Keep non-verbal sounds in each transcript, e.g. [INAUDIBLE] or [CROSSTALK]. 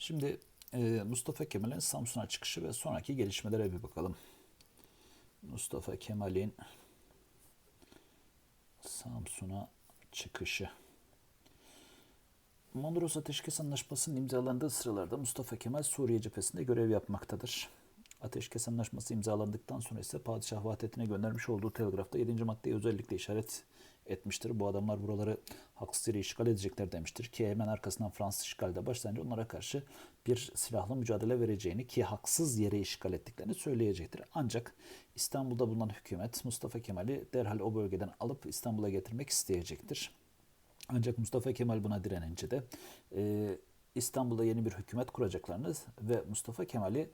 Şimdi e, Mustafa Kemal'in Samsun'a çıkışı ve sonraki gelişmelere bir bakalım. Mustafa Kemal'in Samsun'a çıkışı. Mondros Ateşkes Anlaşması'nın imzalandığı sıralarda Mustafa Kemal Suriye cephesinde görev yapmaktadır. Ateşkes Anlaşması imzalandıktan sonra ise Padişah Vahdettin'e göndermiş olduğu telgrafta 7. maddeyi özellikle işaret etmiştir. Bu adamlar buraları haksız yere işgal edecekler demiştir ki hemen arkasından Fransız işgalde başlayınca onlara karşı bir silahlı mücadele vereceğini ki haksız yere işgal ettiklerini söyleyecektir. Ancak İstanbul'da bulunan hükümet Mustafa Kemal'i derhal o bölgeden alıp İstanbul'a getirmek isteyecektir. Ancak Mustafa Kemal buna direnince de e, İstanbul'da yeni bir hükümet kuracaklarını ve Mustafa Kemal'i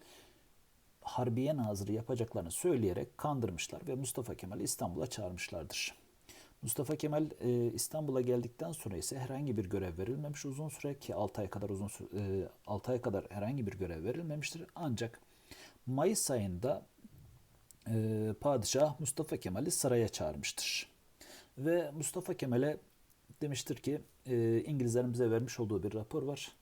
Harbiye Nazırı yapacaklarını söyleyerek kandırmışlar ve Mustafa Kemal'i İstanbul'a çağırmışlardır. Mustafa Kemal e, İstanbul'a geldikten sonra ise herhangi bir görev verilmemiş uzun süre ki 6 ay kadar uzun e, 6 ay kadar herhangi bir görev verilmemiştir. Ancak Mayıs ayında e, padişah Mustafa Kemal'i saraya çağırmıştır. Ve Mustafa Kemal'e demiştir ki e, İngilizlerin bize vermiş olduğu bir rapor var.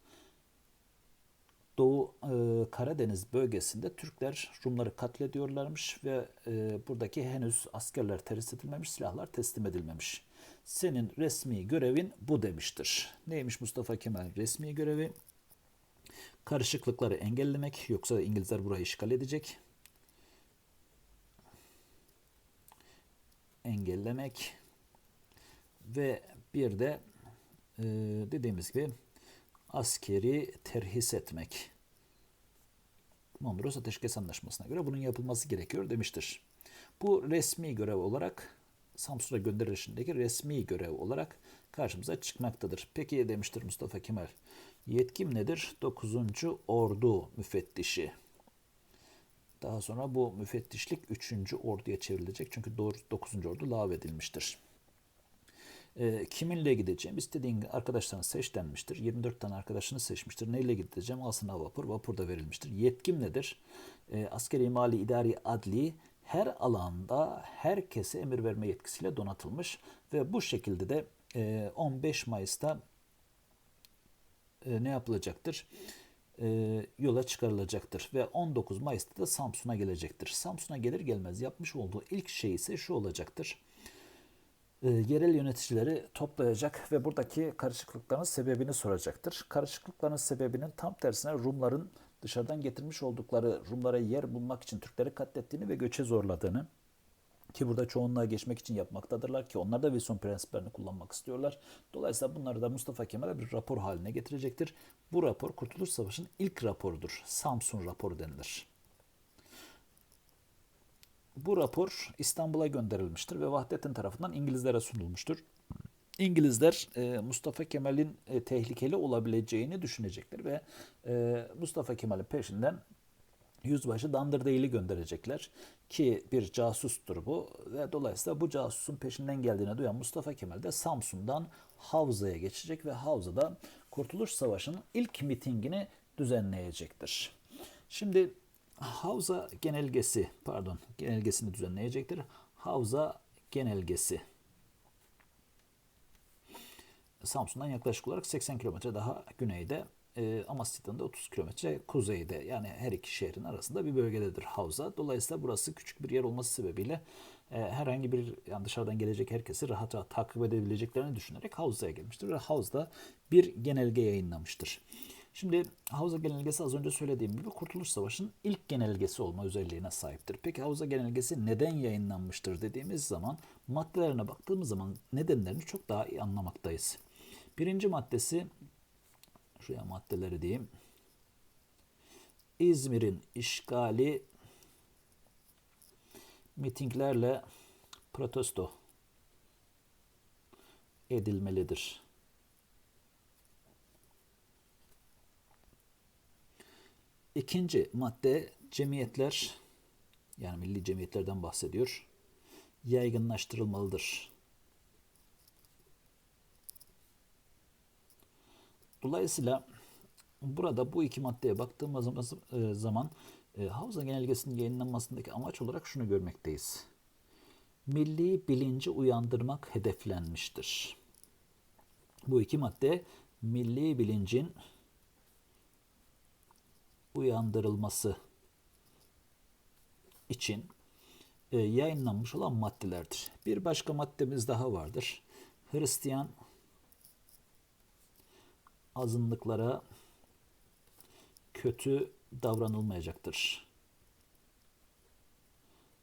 Doğu e, Karadeniz bölgesinde Türkler Rumları katlediyorlarmış ve e, buradaki henüz askerler terhis edilmemiş, silahlar teslim edilmemiş. Senin resmi görevin bu demiştir. Neymiş Mustafa Kemal resmi görevi? Karışıklıkları engellemek yoksa İngilizler burayı işgal edecek. Engellemek ve bir de e, dediğimiz gibi askeri terhis etmek. Mondros Ateşkes Anlaşması'na göre bunun yapılması gerekiyor demiştir. Bu resmi görev olarak Samsun'a gönderilişindeki resmi görev olarak karşımıza çıkmaktadır. Peki demiştir Mustafa Kemal. Yetkim nedir? 9. Ordu müfettişi. Daha sonra bu müfettişlik 3. orduya çevrilecek. Çünkü 9. ordu lağvedilmiştir. E, kiminle gideceğim? İstediğin arkadaşlarını seç denmiştir. 24 tane arkadaşını seçmiştir. Neyle gideceğim? Alsına vapur. Vapur da verilmiştir. Yetkim nedir? E, askeri, mali, idari, adli her alanda herkese emir verme yetkisiyle donatılmış ve bu şekilde de e, 15 Mayıs'ta e, ne yapılacaktır? E, yola çıkarılacaktır ve 19 Mayıs'ta da Samsun'a gelecektir. Samsun'a gelir gelmez yapmış olduğu ilk şey ise şu olacaktır e, yerel yöneticileri toplayacak ve buradaki karışıklıkların sebebini soracaktır. Karışıklıkların sebebinin tam tersine Rumların dışarıdan getirmiş oldukları Rumlara yer bulmak için Türkleri katlettiğini ve göçe zorladığını ki burada çoğunluğa geçmek için yapmaktadırlar ki onlar da Wilson prensiplerini kullanmak istiyorlar. Dolayısıyla bunları da Mustafa Kemal'e bir rapor haline getirecektir. Bu rapor Kurtuluş Savaşı'nın ilk raporudur. Samsun raporu denilir. Bu rapor İstanbul'a gönderilmiştir ve Vahdettin tarafından İngilizlere sunulmuştur. İngilizler e, Mustafa Kemal'in e, tehlikeli olabileceğini düşünecekler ve e, Mustafa Kemal'in peşinden Yüzbaşı Dandırdeyl'i gönderecekler ki bir casustur bu ve dolayısıyla bu casusun peşinden geldiğine duyan Mustafa Kemal de Samsun'dan Havza'ya geçecek ve Havza'da Kurtuluş Savaşı'nın ilk mitingini düzenleyecektir. Şimdi Havza genelgesi, pardon, genelgesini düzenleyecektir. Havza genelgesi. Samsun'dan yaklaşık olarak 80 kilometre daha güneyde, e, Amasya'dan da 30 kilometre kuzeyde. Yani her iki şehrin arasında bir bölgededir Havza. Dolayısıyla burası küçük bir yer olması sebebiyle e, herhangi bir yani dışarıdan gelecek herkesi rahat rahat takip edebileceklerini düşünerek Havza'ya gelmiştir ve Havza'da bir genelge yayınlamıştır. Şimdi Havza Genelgesi az önce söylediğim gibi Kurtuluş Savaşı'nın ilk genelgesi olma özelliğine sahiptir. Peki Havza Genelgesi neden yayınlanmıştır dediğimiz zaman maddelerine baktığımız zaman nedenlerini çok daha iyi anlamaktayız. Birinci maddesi, şuraya maddeleri diyeyim. İzmir'in işgali mitinglerle protesto edilmelidir. İkinci madde cemiyetler yani milli cemiyetlerden bahsediyor. Yaygınlaştırılmalıdır. Dolayısıyla burada bu iki maddeye baktığımız zaman e, Havza Genelgesi'nin yayınlanmasındaki amaç olarak şunu görmekteyiz. Milli bilinci uyandırmak hedeflenmiştir. Bu iki madde milli bilincin uyandırılması için e, yayınlanmış olan maddelerdir. Bir başka maddemiz daha vardır. Hristiyan azınlıklara kötü davranılmayacaktır.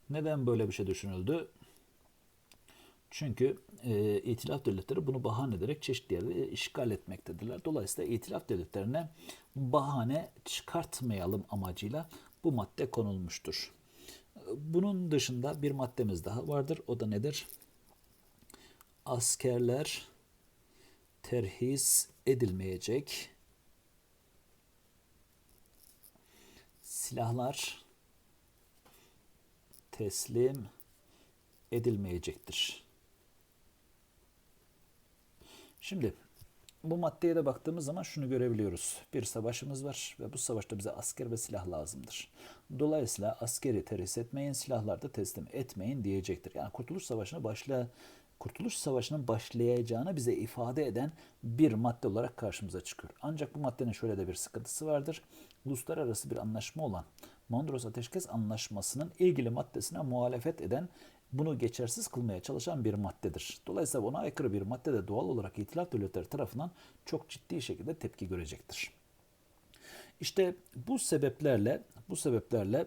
Neden böyle bir şey düşünüldü? Çünkü e, itilaf devletleri bunu bahane ederek çeşitli yerleri işgal etmektedirler. Dolayısıyla itilaf devletlerine bahane çıkartmayalım amacıyla bu madde konulmuştur. Bunun dışında bir maddemiz daha vardır. O da nedir? Askerler terhis edilmeyecek. Silahlar teslim edilmeyecektir. Şimdi bu maddeye de baktığımız zaman şunu görebiliyoruz. Bir savaşımız var ve bu savaşta bize asker ve silah lazımdır. Dolayısıyla askeri terhis etmeyin, silahlar da teslim etmeyin diyecektir. Yani Kurtuluş Savaşı'nı başla Kurtuluş Savaşı'nın başlayacağını bize ifade eden bir madde olarak karşımıza çıkıyor. Ancak bu maddenin şöyle de bir sıkıntısı vardır. Uluslararası bir anlaşma olan Mondros Ateşkes Anlaşması'nın ilgili maddesine muhalefet eden bunu geçersiz kılmaya çalışan bir maddedir. Dolayısıyla ona aykırı bir madde de doğal olarak itilaf devletleri tarafından çok ciddi şekilde tepki görecektir. İşte bu sebeplerle, bu sebeplerle,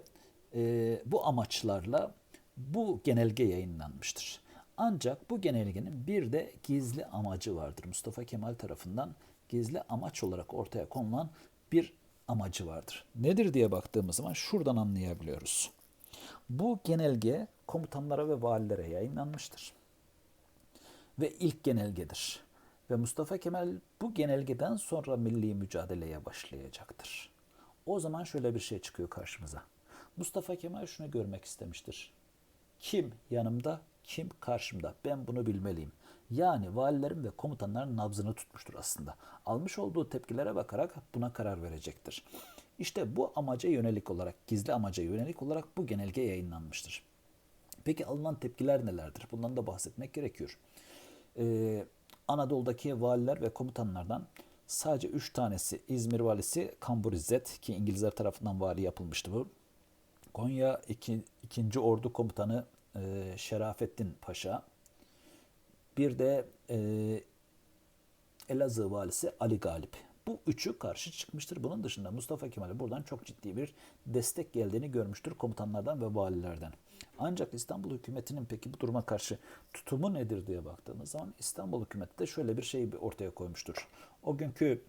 e, bu amaçlarla bu genelge yayınlanmıştır. Ancak bu genelgenin bir de gizli amacı vardır. Mustafa Kemal tarafından gizli amaç olarak ortaya konulan bir amacı vardır. Nedir diye baktığımız zaman şuradan anlayabiliyoruz. Bu genelge komutanlara ve valilere yayınlanmıştır. Ve ilk genelgedir. Ve Mustafa Kemal bu genelgeden sonra milli mücadeleye başlayacaktır. O zaman şöyle bir şey çıkıyor karşımıza. Mustafa Kemal şunu görmek istemiştir. Kim yanımda, kim karşımda? Ben bunu bilmeliyim. Yani valilerin ve komutanların nabzını tutmuştur aslında. Almış olduğu tepkilere bakarak buna karar verecektir. İşte bu amaca yönelik olarak, gizli amaca yönelik olarak bu genelge yayınlanmıştır. Peki alınan tepkiler nelerdir? Bundan da bahsetmek gerekiyor. Ee, Anadolu'daki valiler ve komutanlardan sadece 3 tanesi İzmir valisi Kambur İzzet ki İngilizler tarafından vali yapılmıştı bu. Konya 2. İki, Ordu Komutanı e, Şerafettin Paşa. Bir de e, Elazığ valisi Ali Galip. Bu üçü karşı çıkmıştır. Bunun dışında Mustafa Kemal'e buradan çok ciddi bir destek geldiğini görmüştür komutanlardan ve valilerden. Ancak İstanbul hükümetinin peki bu duruma karşı tutumu nedir diye baktığımız zaman İstanbul hükümeti de şöyle bir şey ortaya koymuştur. O günkü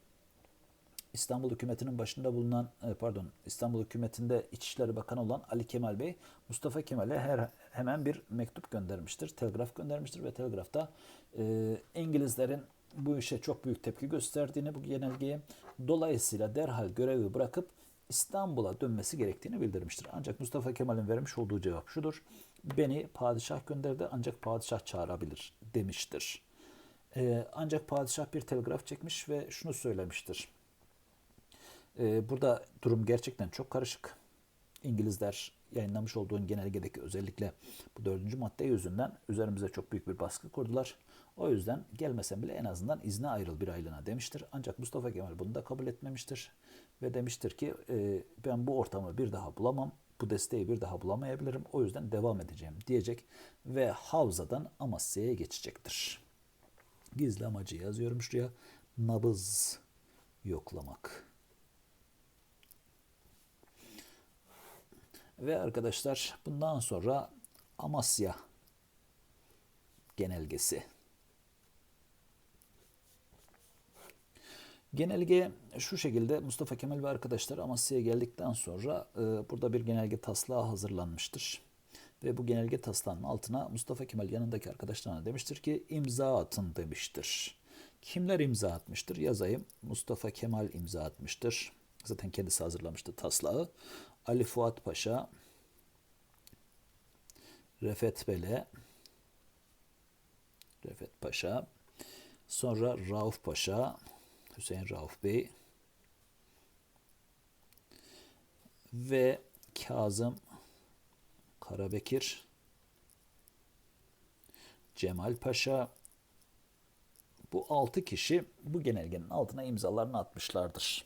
İstanbul hükümetinin başında bulunan e, pardon İstanbul hükümetinde İçişleri Bakanı olan Ali Kemal Bey Mustafa Kemal'e her, hemen bir mektup göndermiştir. Telgraf göndermiştir ve telgrafta e, İngilizlerin bu işe çok büyük tepki gösterdiğini bu genelgeye dolayısıyla derhal görevi bırakıp İstanbul'a dönmesi gerektiğini bildirmiştir. Ancak Mustafa Kemal'in vermiş olduğu cevap şudur. Beni padişah gönderdi ancak padişah çağırabilir demiştir. Ee, ancak padişah bir telgraf çekmiş ve şunu söylemiştir. Ee, burada durum gerçekten çok karışık. İngilizler yayınlamış olduğun genelgedeki özellikle bu dördüncü madde yüzünden üzerimize çok büyük bir baskı kurdular. O yüzden gelmesen bile en azından izne ayrıl bir aylığına demiştir. Ancak Mustafa Kemal bunu da kabul etmemiştir. Ve demiştir ki e, ben bu ortamı bir daha bulamam. Bu desteği bir daha bulamayabilirim. O yüzden devam edeceğim diyecek. Ve Havza'dan Amasya'ya geçecektir. Gizli amacı yazıyorum şuraya. Nabız yoklamak. Ve arkadaşlar bundan sonra Amasya genelgesi Genelge şu şekilde Mustafa Kemal ve arkadaşlar Amasya'ya geldikten sonra e, burada bir genelge taslağı hazırlanmıştır. Ve bu genelge taslağının altına Mustafa Kemal yanındaki arkadaşlarına demiştir ki imza atın demiştir. Kimler imza atmıştır? Yazayım. Mustafa Kemal imza atmıştır. Zaten kendisi hazırlamıştı taslağı. Ali Fuat Paşa, Refet Bele, Refet Paşa, sonra Rauf Paşa, Hüseyin Rauf Bey ve Kazım Karabekir, Cemal Paşa bu altı kişi bu genelgenin altına imzalarını atmışlardır.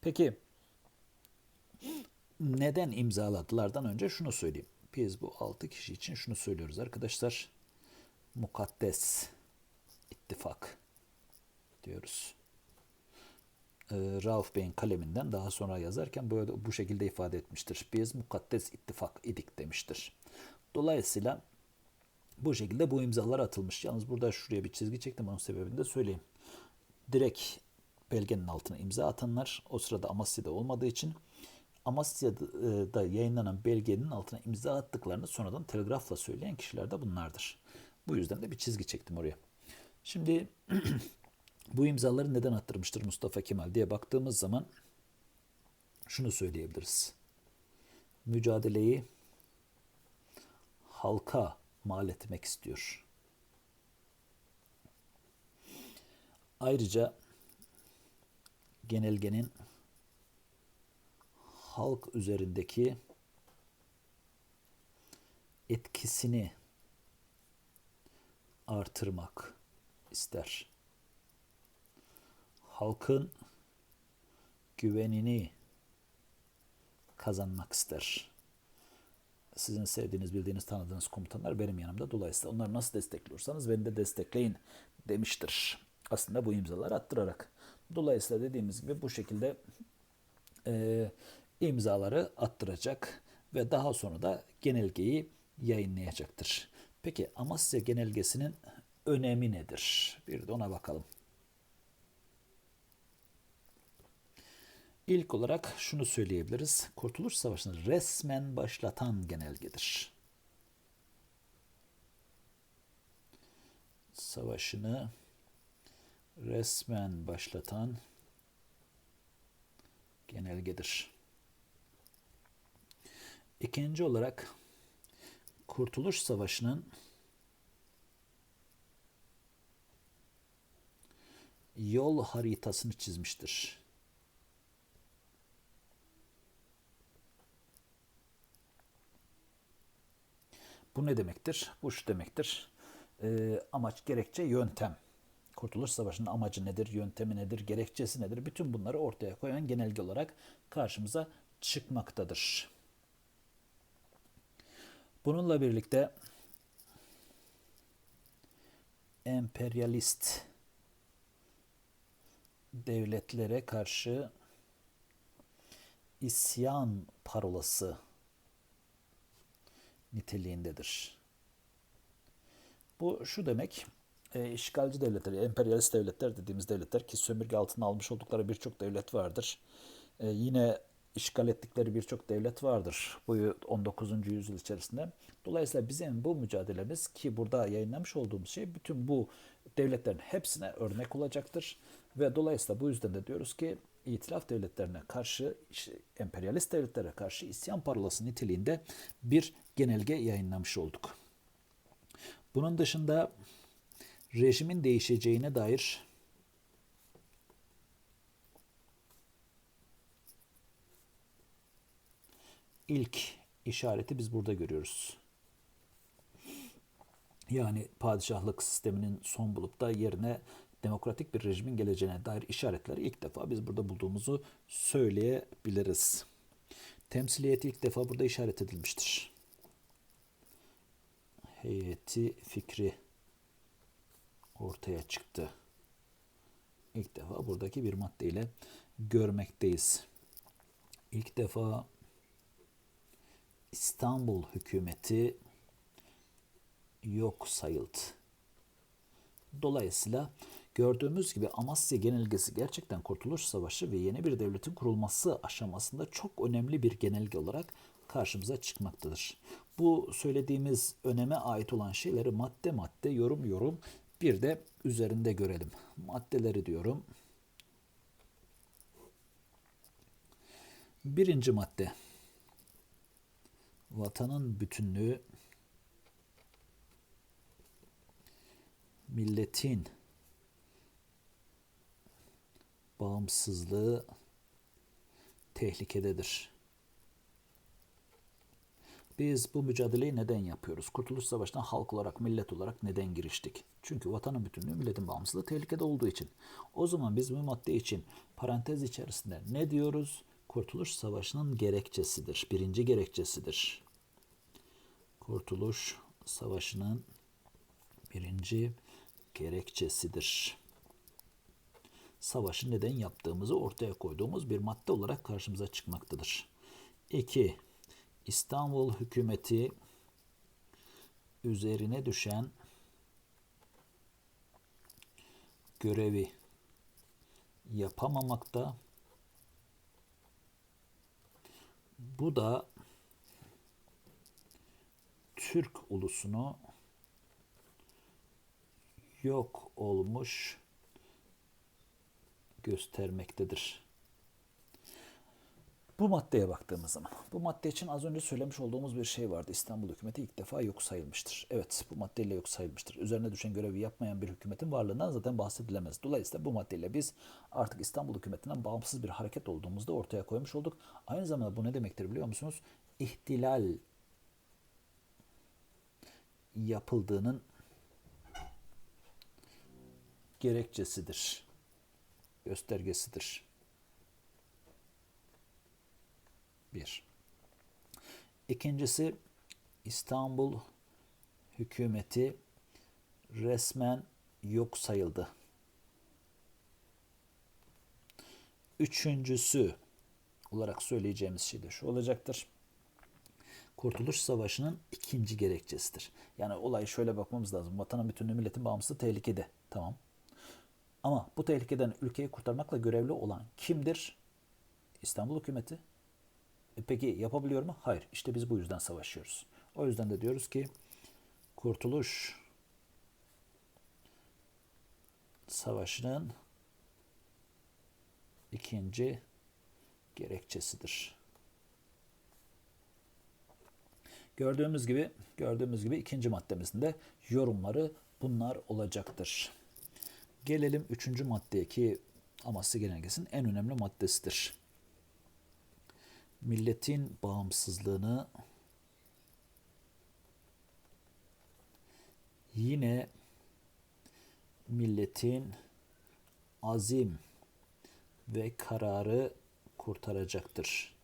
Peki neden imzaladılardan önce şunu söyleyeyim. Biz bu 6 kişi için şunu söylüyoruz arkadaşlar. Mukaddes ittifak diyoruz. Ee, Rauf Bey'in kaleminden daha sonra yazarken böyle bu şekilde ifade etmiştir. Biz mukaddes ittifak idik demiştir. Dolayısıyla bu şekilde bu imzalar atılmış. Yalnız burada şuraya bir çizgi çektim. Onun sebebini de söyleyeyim. Direkt belgenin altına imza atanlar o sırada Amasya'da olmadığı için Amasya'da yayınlanan belgenin altına imza attıklarını sonradan telgrafla söyleyen kişiler de bunlardır. Bu yüzden de bir çizgi çektim oraya. Şimdi [CLEARS THROAT] bu imzaları neden attırmıştır Mustafa Kemal diye baktığımız zaman şunu söyleyebiliriz. Mücadeleyi halka mal etmek istiyor. Ayrıca genelgenin halk üzerindeki etkisini artırmak ister. Halkın güvenini kazanmak ister. Sizin sevdiğiniz, bildiğiniz, tanıdığınız komutanlar benim yanımda. Dolayısıyla onları nasıl destekliyorsanız beni de destekleyin demiştir. Aslında bu imzaları attırarak. Dolayısıyla dediğimiz gibi bu şekilde e, imzaları attıracak ve daha sonra da genelgeyi yayınlayacaktır. Peki Amasya genelgesinin önemi nedir? Bir de ona bakalım. İlk olarak şunu söyleyebiliriz. Kurtuluş Savaşı'nı resmen başlatan genelgedir. Savaşını resmen başlatan genelgedir. İkinci olarak Kurtuluş Savaşı'nın yol haritasını çizmiştir. Bu ne demektir? Bu şu demektir. E, amaç, gerekçe, yöntem. Kurtuluş Savaşı'nın amacı nedir, yöntemi nedir, gerekçesi nedir? Bütün bunları ortaya koyan genelge olarak karşımıza çıkmaktadır. Bununla birlikte emperyalist devletlere karşı isyan parolası niteliğindedir. Bu şu demek, e, işgalci devletler, emperyalist devletler dediğimiz devletler ki sömürge altına almış oldukları birçok devlet vardır. E, yine işgal ettikleri birçok devlet vardır bu 19. yüzyıl içerisinde. Dolayısıyla bizim bu mücadelemiz ki burada yayınlamış olduğumuz şey bütün bu devletlerin hepsine örnek olacaktır. Ve dolayısıyla bu yüzden de diyoruz ki itilaf devletlerine karşı, emperyalist devletlere karşı isyan parolası niteliğinde bir genelge yayınlamış olduk. Bunun dışında rejimin değişeceğine dair ilk işareti biz burada görüyoruz. Yani padişahlık sisteminin son bulup da yerine demokratik bir rejimin geleceğine dair işaretleri ilk defa biz burada bulduğumuzu söyleyebiliriz. Temsiliyeti ilk defa burada işaret edilmiştir. Heyeti fikri ortaya çıktı. İlk defa buradaki bir maddeyle görmekteyiz. İlk defa İstanbul hükümeti yok sayıldı. Dolayısıyla gördüğümüz gibi Amasya Genelgesi gerçekten Kurtuluş Savaşı ve yeni bir devletin kurulması aşamasında çok önemli bir genelge olarak karşımıza çıkmaktadır. Bu söylediğimiz öneme ait olan şeyleri madde madde, yorum yorum bir de üzerinde görelim. Maddeleri diyorum. Birinci madde. Vatanın bütünlüğü milletin bağımsızlığı tehlikededir. Biz bu mücadeleyi neden yapıyoruz? Kurtuluş Savaşı'na halk olarak, millet olarak neden giriştik? Çünkü vatanın bütünlüğü, milletin bağımsızlığı tehlikede olduğu için. O zaman biz bu madde için parantez içerisinde ne diyoruz? Kurtuluş Savaşı'nın gerekçesidir. Birinci gerekçesidir. Kurtuluş Savaşı'nın birinci gerekçesidir. Savaşı neden yaptığımızı ortaya koyduğumuz bir madde olarak karşımıza çıkmaktadır. 2. İstanbul hükümeti üzerine düşen görevi yapamamakta. Bu da Türk ulusunu yok olmuş göstermektedir. Bu maddeye baktığımız zaman, bu madde için az önce söylemiş olduğumuz bir şey vardı. İstanbul hükümeti ilk defa yok sayılmıştır. Evet, bu maddeyle yok sayılmıştır. Üzerine düşen görevi yapmayan bir hükümetin varlığından zaten bahsedilemez. Dolayısıyla bu maddeyle biz artık İstanbul hükümetinden bağımsız bir hareket olduğumuzda ortaya koymuş olduk. Aynı zamanda bu ne demektir biliyor musunuz? İhtilal yapıldığının gerekçesidir, göstergesidir. Bir. İkincisi İstanbul hükümeti resmen yok sayıldı. Üçüncüsü olarak söyleyeceğimiz şey de şu olacaktır. Kurtuluş Savaşı'nın ikinci gerekçesidir. Yani olayı şöyle bakmamız lazım. Vatanın bütünlüğü milletin bağımsızlığı tehlikede. Tamam. Ama bu tehlikeden ülkeyi kurtarmakla görevli olan kimdir? İstanbul hükümeti. E peki yapabiliyor mu? Hayır. İşte biz bu yüzden savaşıyoruz. O yüzden de diyoruz ki Kurtuluş Savaşı'nın ikinci gerekçesidir. Gördüğümüz gibi gördüğümüz gibi ikinci maddemizin de yorumları bunlar olacaktır. Gelelim üçüncü maddeye ki Amasya Genelgesi'nin en önemli maddesidir. Milletin bağımsızlığını yine milletin azim ve kararı kurtaracaktır.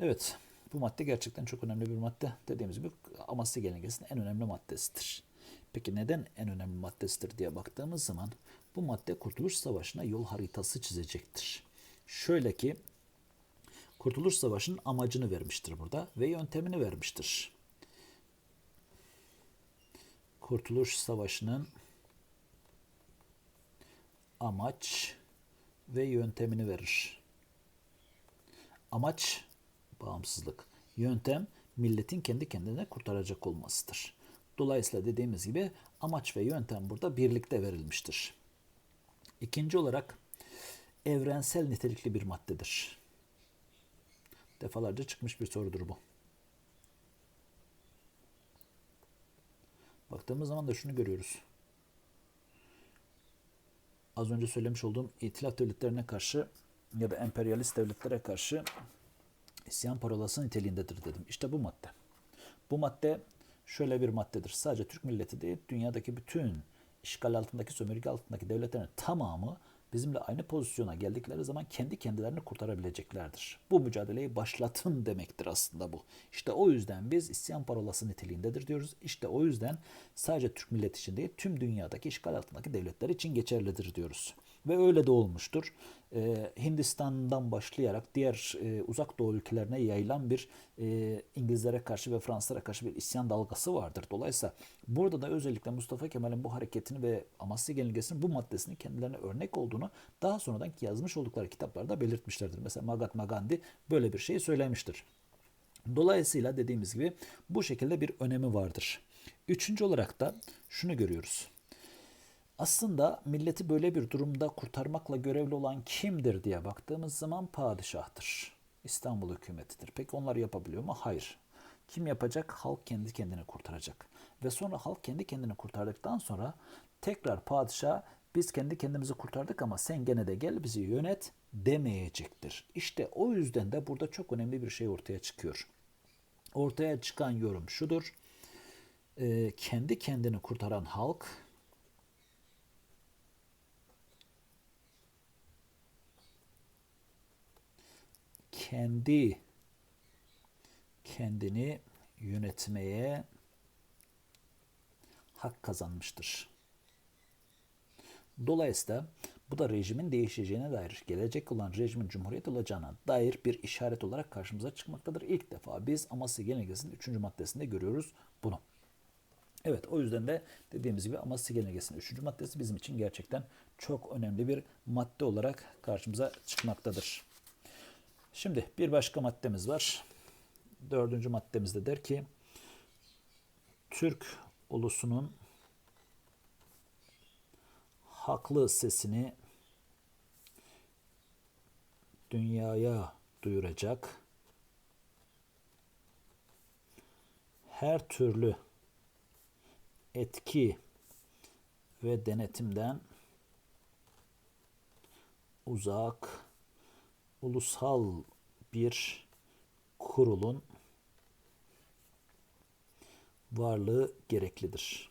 Evet, bu madde gerçekten çok önemli bir madde. Dediğimiz gibi Amasya Genelgesi'nin en önemli maddesidir. Peki neden en önemli maddesidir diye baktığımız zaman bu madde Kurtuluş Savaşı'na yol haritası çizecektir. Şöyle ki Kurtuluş Savaşı'nın amacını vermiştir burada ve yöntemini vermiştir. Kurtuluş Savaşı'nın amaç ve yöntemini verir. Amaç bağımsızlık. Yöntem milletin kendi kendine kurtaracak olmasıdır. Dolayısıyla dediğimiz gibi amaç ve yöntem burada birlikte verilmiştir. İkinci olarak evrensel nitelikli bir maddedir. Defalarca çıkmış bir sorudur bu. Baktığımız zaman da şunu görüyoruz. Az önce söylemiş olduğum itilaf devletlerine karşı ya da emperyalist devletlere karşı isyan parolası niteliğindedir dedim. İşte bu madde. Bu madde şöyle bir maddedir. Sadece Türk milleti değil, dünyadaki bütün işgal altındaki, sömürge altındaki devletlerin tamamı bizimle aynı pozisyona geldikleri zaman kendi kendilerini kurtarabileceklerdir. Bu mücadeleyi başlatın demektir aslında bu. İşte o yüzden biz isyan parolası niteliğindedir diyoruz. İşte o yüzden sadece Türk milleti için değil tüm dünyadaki işgal altındaki devletler için geçerlidir diyoruz. Ve öyle de olmuştur. Ee, Hindistan'dan başlayarak diğer e, uzak doğu ülkelerine yayılan bir e, İngilizlere karşı ve Fransızlara karşı bir isyan dalgası vardır. Dolayısıyla burada da özellikle Mustafa Kemal'in bu hareketini ve Amasya Genelgesi'nin bu maddesini kendilerine örnek olduğunu daha sonradan yazmış oldukları kitaplarda belirtmişlerdir. Mesela Mahatma Gandhi böyle bir şey söylemiştir. Dolayısıyla dediğimiz gibi bu şekilde bir önemi vardır. Üçüncü olarak da şunu görüyoruz. Aslında milleti böyle bir durumda kurtarmakla görevli olan kimdir diye baktığımız zaman padişahtır. İstanbul hükümetidir. Peki onlar yapabiliyor mu? Hayır. Kim yapacak? Halk kendi kendini kurtaracak. Ve sonra halk kendi kendini kurtardıktan sonra tekrar padişah biz kendi kendimizi kurtardık ama sen gene de gel bizi yönet demeyecektir. İşte o yüzden de burada çok önemli bir şey ortaya çıkıyor. Ortaya çıkan yorum şudur. Ee, kendi kendini kurtaran halk kendi kendini yönetmeye hak kazanmıştır. Dolayısıyla bu da rejimin değişeceğine dair, gelecek olan rejimin cumhuriyet olacağına dair bir işaret olarak karşımıza çıkmaktadır. İlk defa biz Amasya Genelgesi'nin 3. maddesinde görüyoruz bunu. Evet o yüzden de dediğimiz gibi Amasya Genelgesi'nin 3. maddesi bizim için gerçekten çok önemli bir madde olarak karşımıza çıkmaktadır. Şimdi bir başka maddemiz var. Dördüncü maddemizde der ki Türk ulusunun haklı sesini dünyaya duyuracak her türlü etki ve denetimden uzak ulusal bir kurulun varlığı gereklidir.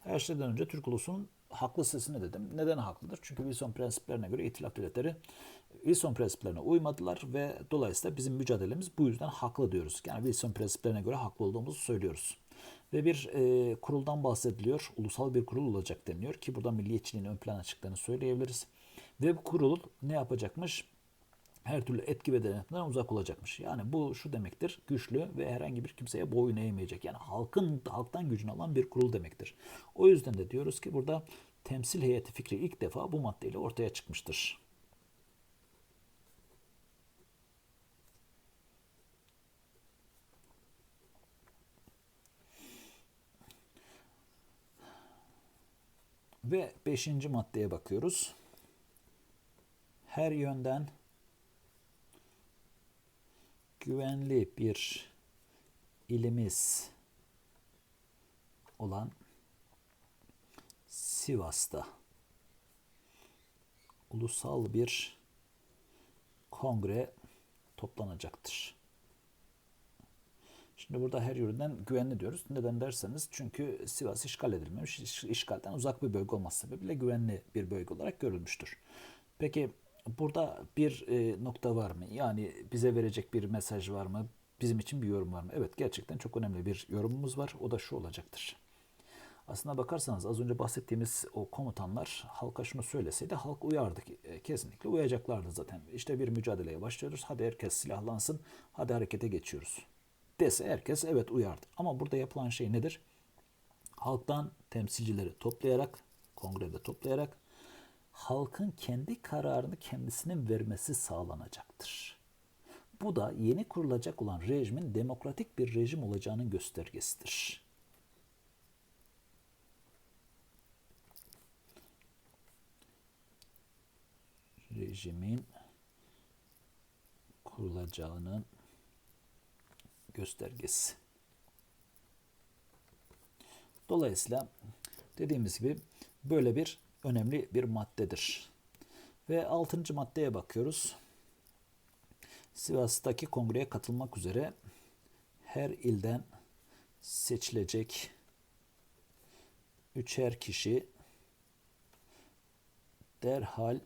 Her şeyden önce Türk ulusunun haklı sesini dedim. Neden haklıdır? Çünkü Wilson prensiplerine göre itilaf devletleri Wilson prensiplerine uymadılar ve dolayısıyla bizim mücadelemiz bu yüzden haklı diyoruz. Yani Wilson prensiplerine göre haklı olduğumuzu söylüyoruz. Ve bir e, kuruldan bahsediliyor. Ulusal bir kurul olacak deniliyor ki burada milliyetçiliğin ön plana çıktığını söyleyebiliriz. Ve kurul ne yapacakmış? her türlü etki ve denetimden uzak olacakmış. Yani bu şu demektir. Güçlü ve herhangi bir kimseye boyun eğmeyecek. Yani halkın halktan gücünü alan bir kurul demektir. O yüzden de diyoruz ki burada temsil heyeti fikri ilk defa bu maddeyle ortaya çıkmıştır. Ve beşinci maddeye bakıyoruz. Her yönden güvenli bir ilimiz olan Sivas'ta ulusal bir kongre toplanacaktır. Şimdi burada her yönden güvenli diyoruz. Neden derseniz çünkü Sivas işgal edilmemiş. işgalden uzak bir bölge olması sebebiyle güvenli bir bölge olarak görülmüştür. Peki burada bir e, nokta var mı? Yani bize verecek bir mesaj var mı? Bizim için bir yorum var mı? Evet gerçekten çok önemli bir yorumumuz var. O da şu olacaktır. Aslına bakarsanız az önce bahsettiğimiz o komutanlar halka şunu söyleseydi halk uyardı. E, kesinlikle uyacaklardı zaten. İşte bir mücadeleye başlıyoruz. Hadi herkes silahlansın. Hadi harekete geçiyoruz. Dese herkes evet uyardı. Ama burada yapılan şey nedir? Halktan temsilcileri toplayarak, kongrede toplayarak halkın kendi kararını kendisinin vermesi sağlanacaktır. Bu da yeni kurulacak olan rejimin demokratik bir rejim olacağının göstergesidir. Rejimin kurulacağının göstergesi. Dolayısıyla dediğimiz gibi böyle bir önemli bir maddedir. Ve altıncı maddeye bakıyoruz. Sivas'taki kongreye katılmak üzere her ilden seçilecek üçer kişi derhal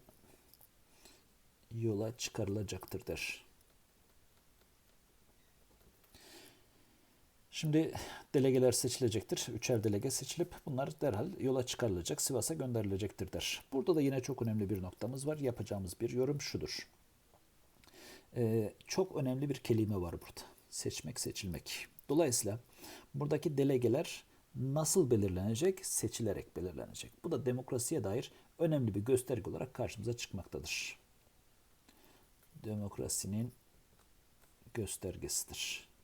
yola çıkarılacaktır der. Şimdi delegeler seçilecektir. Üçer delege seçilip bunlar derhal yola çıkarılacak, Sivas'a gönderilecektir der. Burada da yine çok önemli bir noktamız var. Yapacağımız bir yorum şudur. Ee, çok önemli bir kelime var burada. Seçmek, seçilmek. Dolayısıyla buradaki delegeler nasıl belirlenecek? Seçilerek belirlenecek. Bu da demokrasiye dair önemli bir gösterge olarak karşımıza çıkmaktadır. Demokrasinin göstergesidir.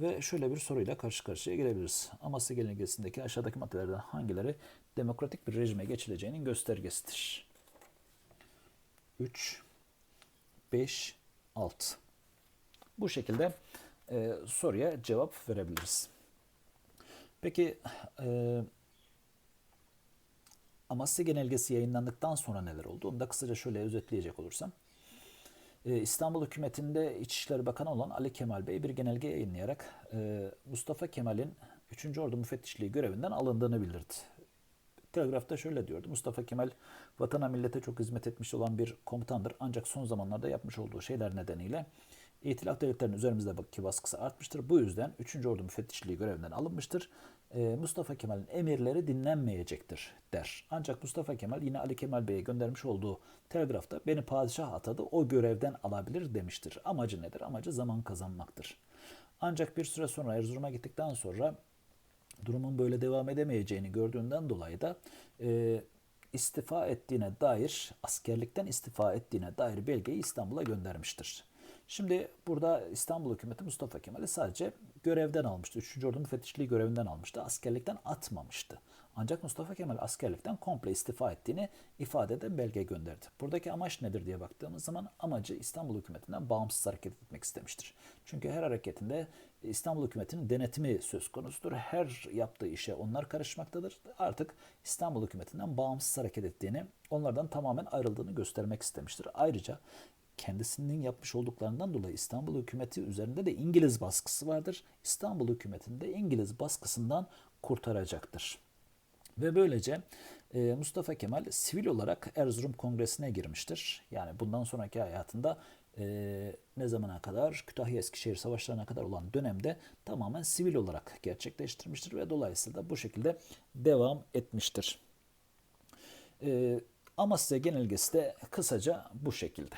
Ve şöyle bir soruyla karşı karşıya gelebiliriz. Amasya genelgesindeki aşağıdaki maddelerden hangileri demokratik bir rejime geçileceğinin göstergesidir? 3, 5, 6. Bu şekilde e, soruya cevap verebiliriz. Peki e, Amasya genelgesi yayınlandıktan sonra neler oldu? Onu da kısaca şöyle özetleyecek olursam. Ee, İstanbul hükümetinde İçişleri Bakanı olan Ali Kemal Bey bir genelge yayınlayarak e, Mustafa Kemal'in 3. Ordu Müfettişliği görevinden alındığını bildirdi. Telgrafta şöyle diyordu. Mustafa Kemal vatana millete çok hizmet etmiş olan bir komutandır. Ancak son zamanlarda yapmış olduğu şeyler nedeniyle İtilaf devletlerinin üzerimizdeki baskısı artmıştır. Bu yüzden 3. Ordu müfettişliği görevinden alınmıştır. Ee, Mustafa Kemal'in emirleri dinlenmeyecektir der. Ancak Mustafa Kemal yine Ali Kemal Bey'e göndermiş olduğu telgrafta beni padişah atadı o görevden alabilir demiştir. Amacı nedir? Amacı zaman kazanmaktır. Ancak bir süre sonra Erzurum'a gittikten sonra durumun böyle devam edemeyeceğini gördüğünden dolayı da e, istifa ettiğine dair, askerlikten istifa ettiğine dair belgeyi İstanbul'a göndermiştir. Şimdi burada İstanbul hükümeti Mustafa Kemal'i sadece görevden almıştı. 3. Ordu müfettişliği görevinden almıştı. Askerlikten atmamıştı. Ancak Mustafa Kemal askerlikten komple istifa ettiğini ifade eden belge gönderdi. Buradaki amaç nedir diye baktığımız zaman amacı İstanbul hükümetinden bağımsız hareket etmek istemiştir. Çünkü her hareketinde İstanbul hükümetinin denetimi söz konusudur. Her yaptığı işe onlar karışmaktadır. Artık İstanbul hükümetinden bağımsız hareket ettiğini, onlardan tamamen ayrıldığını göstermek istemiştir. Ayrıca kendisinin yapmış olduklarından dolayı İstanbul hükümeti üzerinde de İngiliz baskısı vardır. İstanbul hükümetini de İngiliz baskısından kurtaracaktır. Ve böylece e, Mustafa Kemal sivil olarak Erzurum Kongresi'ne girmiştir. Yani bundan sonraki hayatında e, ne zamana kadar Kütahya Eskişehir savaşlarına kadar olan dönemde tamamen sivil olarak gerçekleştirmiştir ve dolayısıyla bu şekilde devam etmiştir. E, Amasya genelgesi de kısaca bu şekilde.